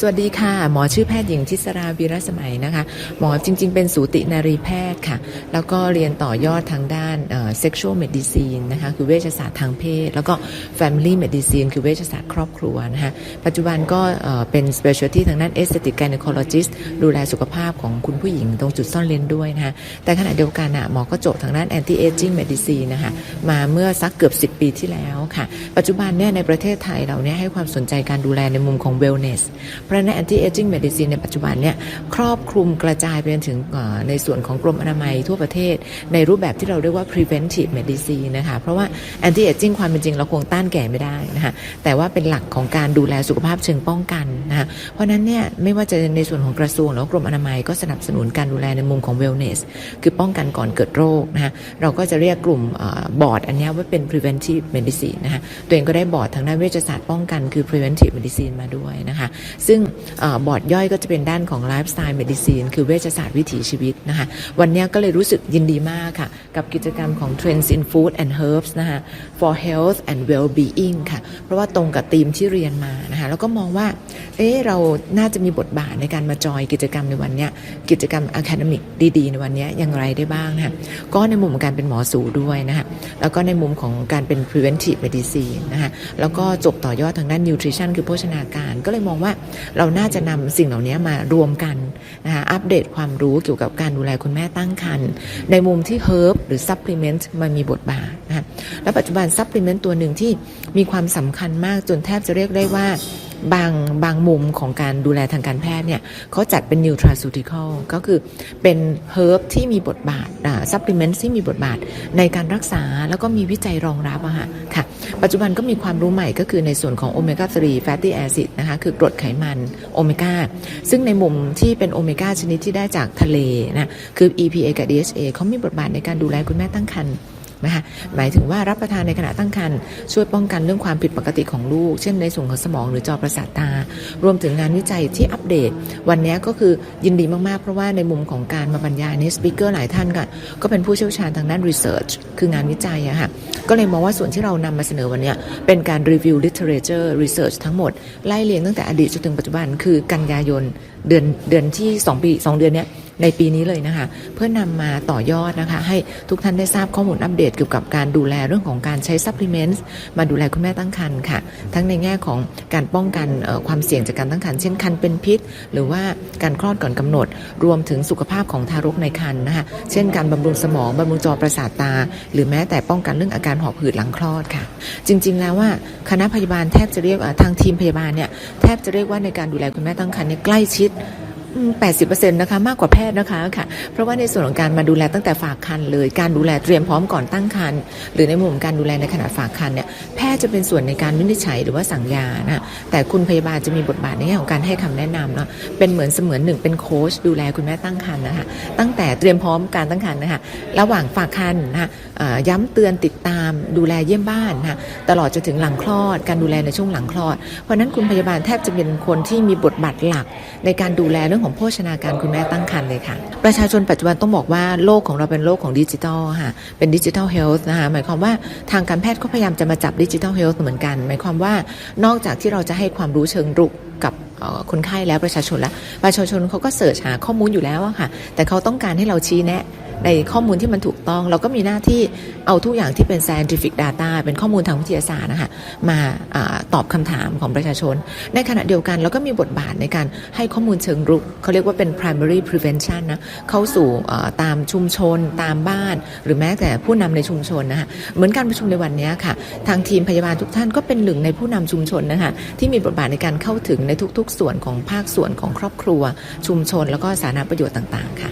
สวัสดีค่ะ หมอชื่อแพทย์หญิงทิศราวีรสมัยนะคะ หมอจริง ๆ เป็นสูตินารีแพทย์ค่ะ แล้วก็เรียนต่อยอดทางด้านเอ่อ sexual medicine นะคะคือเวชศาสตร์ทางเพศ แล้วก็ family medicine คือเวชศาสตร์ครอบครัวนะคะปัจจุบันก็เอ่อเป็น specialty ทางด้าน aesthetic gynecologist ดูแลสุขภาพของคุณผู้หญิงตรงจุดซ่อนเลนด้วยนะคะแต่ขณะเดียวกันอะหมอก็จบทางด้าน anti aging medicine นะคะมาเมื่อสักเกือบ 10 ปีที่แล้วค่ะ ปัจจุบันเนี่ยในประเทศไทยเราเนี่ยให้ความสนใจการดูแลในมุมของ wellness เพราะฉะนั้น anti aging medicine ในปัจจุบันเนี่ยครอบคลุมกระจายไปจนถึงในส่วนของกรมอนามัยทั่วประเทศ ในรูปแบบที่เราเรียกว่า preventive medicine นะคะเพราะว่า anti aging ความเป็นจริงเราคงต้านแก่ไม่ได้นะคะแต่ว่าเป็นหลักของการดูแลสุขภาพเชิงป้องกันนะคะเพราะนั้นเนี่ยไม่ว่าจะในส่วนของกระทรวงหรือกรมอนามัยก็สนับสนุนการดูแลในมุมของ wellness คือป้องกันก่อนเกิดโรคนะคะเราก็จะเรียกกลุ่มบอร์ดอันนี้ว่าเป็น preventive medicine นะคะตัวเองก็ได้บอร์ดทางด้านเวชศาสตร์ป้องกันคือ preventive medicine มาด้วยนะคะซึ่งเอ่อบอร์ดย่อยก็จะเป็นด้านของ lifestyle medicine คือเวชศาสตร์วิถีชีวิตนะคะวันนี้ก็เลยรู้สึกยินดีมากค่ะ กับกิจกรรมของ Trends in Food and Herbs นะคะ for Health and Well-being ค่ะ เพราะว่าตรงกับธีมที่เรียนมานะคะแล้วก็มองว่าเอ๊ะเราน่าจะมีบทบาทในการมาจอยกิจกรรมในวันนี้กิจกรรม academic ดีๆ ในวันนี้อย่างไรได้บ้างนะคะก็ในมุมของการเป็นหมอสูด้วยนะคะแล้วก็ในมุมของการเป็น preventive medicine นะคะแล้วก็จบต่อยอดทางด้าน nutrition คือโภชนาการ ก็เลยมองว่าเราน่าจะนำสิ่งเหล่านี้มารวมกันนะคะอัปเดตความรู้เกี่ยวกับการดูแลคุณแม่ตั้งครรภ์ในมุมที่เฮิร์บหรือซัพพลีเมนต์มันมีบทบาทนะคะและปัจจุบันซัพพลีเมนต์ตัวหนึ่งที่มีความสำคัญมากจนแทบจะเรียกได้ว่า บางบางมุมของการดูแลทางการแพทย์เนี่ยเขาจัดเป็น nutraceutical ก็คือเป็น herb ที่มีบทบาทอ่า supplement ที่มีบทบาทในการรักษาแล้วก็มีวิจัยรองรับอะค่ะค่ะ ปัจจุบันก็มีความรู้ใหม่ก็คือในส่วนของโอเมก้า 3 fatty acid นะคะ คือกรดไขมันโอเมก้า ซึ่งในมุมที่เป็นโอเมก้าชนิดที่ได้จากทะเลนะ คือ EPA กับ DHA เขามีบทบาทในการดูแลคุณแม่ตั้งครรภ์ นะคะหมายถึงว่ารับประทานในขณะตั้งครรภ์ช่วยป้องกันเรื่องความผิดปกติของลูก เช่นในส่วนของสมองหรือจอประสาทตา รวมถึงงานวิจัยที่อัปเดต วันนี้ก็คือยินดีมากๆ เพราะว่าในมุมของการมาบรรยายในสปิเกอร์หลายท่านก็ก็เป็นผู้เชี่ยวชาญทางด้านรีเสิร์ชคืองานวิจัยอะค่ะก็เลยมองว่าส่วนที่เรานำมาเสนอวันนี้เป็นการรีวิว literature research ทั้งหมด ไล่เรียงตั้งแต่อดีตจนถึงปัจจุบันคือกันยายนเดือนเดือนที่ 2 ปี 2 เดือนเนี้ย ในปีนี้เลยนะคะ เพื่อนำมาต่อยอดนะคะ ให้ทุกท่านได้ทราบข้อมูลอัปเดตเกี่ยวกับการดูแลเรื่องของการใช้ซัพพลีเมนต์มาดูแลคุณแม่ตั้งครรภ์ค่ะ ทั้งในแง่ของการป้องกันความเสี่ยงจากการตั้งครรภ์เช่นคันเป็นพิษ หรือว่าการคลอดก่อนกำหนด รวมถึงสุขภาพของทารกในครรภ์นะคะเช่นการบำรุงสมองบำรุงจอประสาทตา หรือแม้แต่ป้องกันเรื่องอาการหอบหืดหลังคลอดค่ะ จริง ๆ แล้วว่าคณะพยาบาลแทบจะเรียกทางทีมพยาบาลเนี่ยแทบจะเรียกว่าในการดูแลคุณแม่ตั้งครรภ์เนี่ยใกล้ชิด 80%นะคะมากกว่าแพทย์นะคะค่ะ เพราะว่าในส่วนของการมาดูแลตั้งแต่ฝากคันเลย การดูแลเตรียมพร้อมก่อนตั้งครรภ์หรือในมุมของการดูแลในขณะฝากคันเนี่ยแพทย์จะเป็นส่วนในการวินิจฉัยหรือว่าสั่งยานะแต่คุณพยาบาลจะมีบทบาทในแง่ของการให้คำแนะนำเนาะเป็นเหมือนเสมือนหนึ่งเป็นโค้ชดูแลคุณแม่ตั้งครรภ์นะคะตั้งแต่เตรียมพร้อมการตั้งครรภ์นะคะระหว่างฝากคันนะคะย้ำเตือนติดตามดูแลเยี่ยมบ้านนะคะตลอดจนถึงหลังคลอด การดูแลในช่วงหลังคลอด เพราะฉะนั้นคุณพยาบาลแทบจะเป็นคนที่มีบทบาทหลักในการดูแลเรื่องของโภชนาการคุณแม่ตั้งครรภ์เลยค่ะ ประชาชนปัจจุบันต้องบอกว่าโลกของเราเป็นโลกของดิจิทัลค่ะ เป็นดิจิทัลเฮลท์นะคะ หมายความว่าทางการแพทย์ก็พยายามจะมาจับดิจิทัลเฮลท์เหมือนกัน หมายความว่านอกจากที่เราจะให้ความรู้เชิงรุกกับ คนไข้แล้วประชาชนแล้วประชาชนเขาก็เสิร์ชหาข้อมูลอยู่แล้วค่ะ แต่เขาต้องการให้เราชี้แนะในข้อมูลที่มันถูกต้อง เราก็มีหน้าที่เอาทุกอย่างที่เป็น scientific data เป็นข้อมูลทางวิทยาศาสตร์นะคะมาอาตอบคำถามของประชาชน ในขณะเดียวกันเราก็มีบทบาทในการให้ข้อมูลเชิงรุกเขาเรียกว่าเป็น primary prevention นะเข้าสู่ตามชุมชน ตามบ้าน หรือแม้แต่ผู้นำในชุมชนนะคะเหมือนการประชุมในวันนี้ค่ะ ทางทีมพยาบาลทุกท่านก็เป็นหนึ่งในผู้นำชุมชนนะคะที่มีบทบาทในการเข้าถึงในทุกส่วนของภาคส่วนของครอบครัว ชุมชน แล้วก็สาธารณประโยชน์ต่าง ๆ ค่ะ